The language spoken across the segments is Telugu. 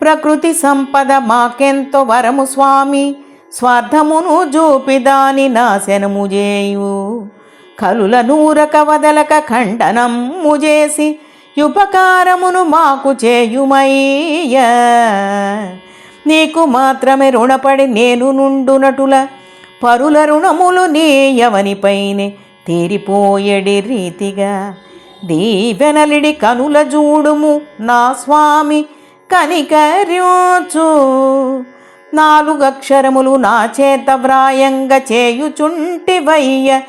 ప్రకృతి సంపద మాకెంతో వరము స్వామి. స్వార్థమును జూపిదాని నాశనము చేయు కలుల నూరక వదలక ఖండనము చేసి ఉపకారమును మాకు చేయుమయ్య. నీకు మాత్రమే రుణపడి నేను నుండునటుల పరుల రుణములు నీ ఎవనిపైనే తీరిపోయడి రీతిగా. దీవెనలిడి కనుల జూడుము నా స్వామి. కనికర్యోచు నాలుగక్షరములు నా చేత వ్రాయంగా చేయుచుంటివయ్య.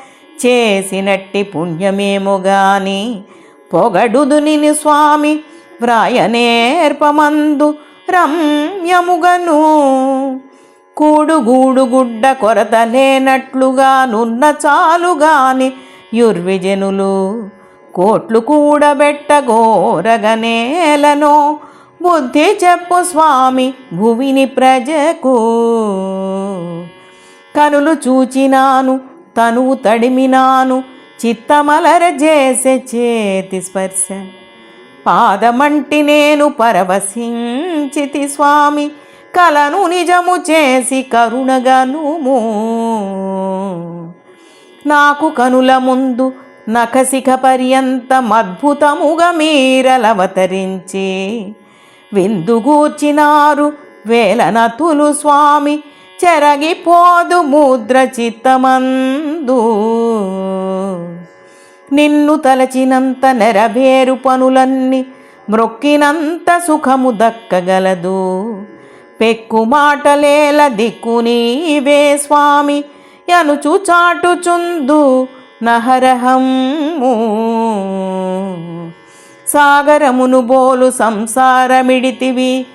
చేసినట్టి పుణ్యమేమో గాని పొగడుదు నిని స్వామి వ్రాయనేర్పమందు రమ్యముగను. కూడుగూడు గుడ్డ కొరత లేనట్లుగా నున్న చాలుగాని యుర్విజనులు కోట్లు కూడబెట్టగోరగనేలను బుద్ధి చెప్పు స్వామి భువిని ప్రజకు. కనులు చూచినాను తనువు తడిమినాను చిత్తమలర చేసే చేతి స్పర్శ. పాదమంటి నేను పరవశించితి స్వామి కలను నిజము చేసి కరుణగనుము. నాకు కనుల ముందు నఖశిఖ పర్యంతం అద్భుతముగా మీరలవతరించి విందుగూర్చినారు వేలనతులు స్వామి చెరగిపోదు ముద్ర చిత్తమందు. నిన్ను తలచినంత నెరవేరు పనులన్నీ మ్రొక్కినంత సుఖము దక్కగలదు. పెక్కు మాటలేల దిక్కు నీవే స్వామి అనుచు చాటుచుందు నహరహము సాగరమును బోలు సంసారమిడితివి.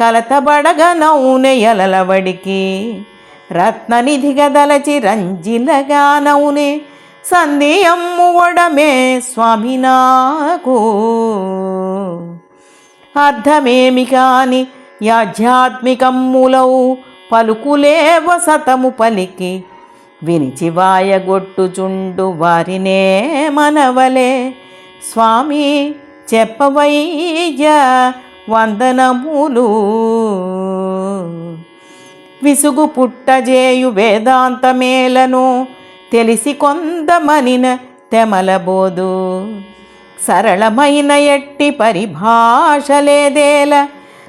కలతబడగ నౌనెయలవడికి ఎలలవడికి రత్ననిధిగా దలచి రంజిలగా నౌనే సంధి అమ్ము ఒడమే స్వామి నాకు. అర్థమేమి కాని యాధ్యాత్మికమ్ములవు పలుకులేవ సతము పలికి. వినిచి వాయగొట్టుచుండు వారినే మనవలే. స్వామి చెప్పవయ్య వందనములు. విసుగు పుట్టజేయు వేదాంతమేలను తెలిసి కొందమనిన తెమలబోదు. సరళమైన ఎట్టి పరిభాష లేదేల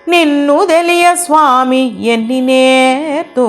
నిన్ను తెలియ స్వామి ఎన్ని నేతూ